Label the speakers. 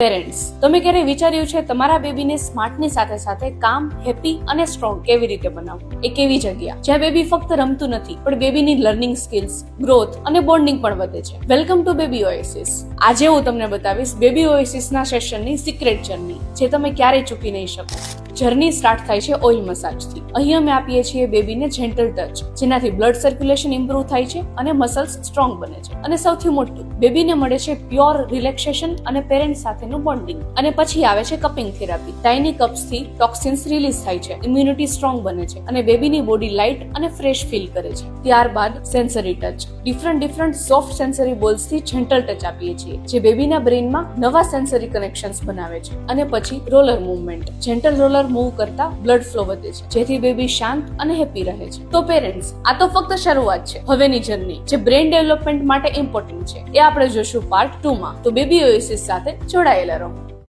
Speaker 1: Parents, તમે ક્યારે વિચાર્યું છે તમારા બેબીને સ્માર્ટની સાથે સાથે કામ, હેપી અને સ્ટ્રોંગ કેવી રીતે બનાવવું? એક એવી જગ્યા જ્યાં બેબી ફક્ત રમતું નથી, પણ બેબીની લર્નિંગ સ્કિલ્સ, ગ્રોથ અને બોન્ડિંગ પણ વધે છે. Welcome to baby oasis. આજે હું તમને બતાવીશ બેબી ઓએસિસના સેશનની સિક્રેટ જર્ની, જે તમે ક્યારેય ચૂકી નહીં શકો. જર્ની સ્ટાર્ટ થાય છે ઓઇલ મસાજથી. અહીં અમે આપીએ છીએ બેબીને જેન્ટલ ટચ જેનાથી બ્લડ સર્ક્યુલેશન ઇમ્પ્રુવ થાય છે અને મસલ્સ સ્ટ્રોંગ બને છે. અને સૌથી મોટું, બેબીને મળે છે પ્યોર રિલેક્સેશન અને પેરેન્ટ સાથેનું બોન્ડિંગ અને પછી આવે છે કપિંગ થેરાપી ટાઇની કપ્સથી ટોક્સિન્સ રિલીઝ થાય છે ઇમ્યુનિટી સ્ટ્રોંગ બને છે અને બેબીની બોડી લાઇટ અને ફ્રેશ ફીલ કરે છે. ત્યારબાદ sensory touch different different soft sensory બોલ્સથી gentle touch આપીએ છીએ, જે બેબીના બ્રેઇનમાં નવા સેન્સરી કનેક્શન્સ બનાવે છે. અને પછી roller movement gentle roller move કરતા બ્લડ ફ્લો વધે છે, જેથી બેબી શાંત અને હેપી રહે છે. તો પેરેન્ટ્સ આ તો ફક્ત શરૂઆત છે. હવેની જર્ની જે બ્રેઇન ડેવલપમેન્ટ માટે ઇમ્પોર્ટન્ટ છે, એ આપણે જોશું પાર્ટ ટુ માં. તો બેબી ઓએસિસ સાથે જોડાયેલા રહો.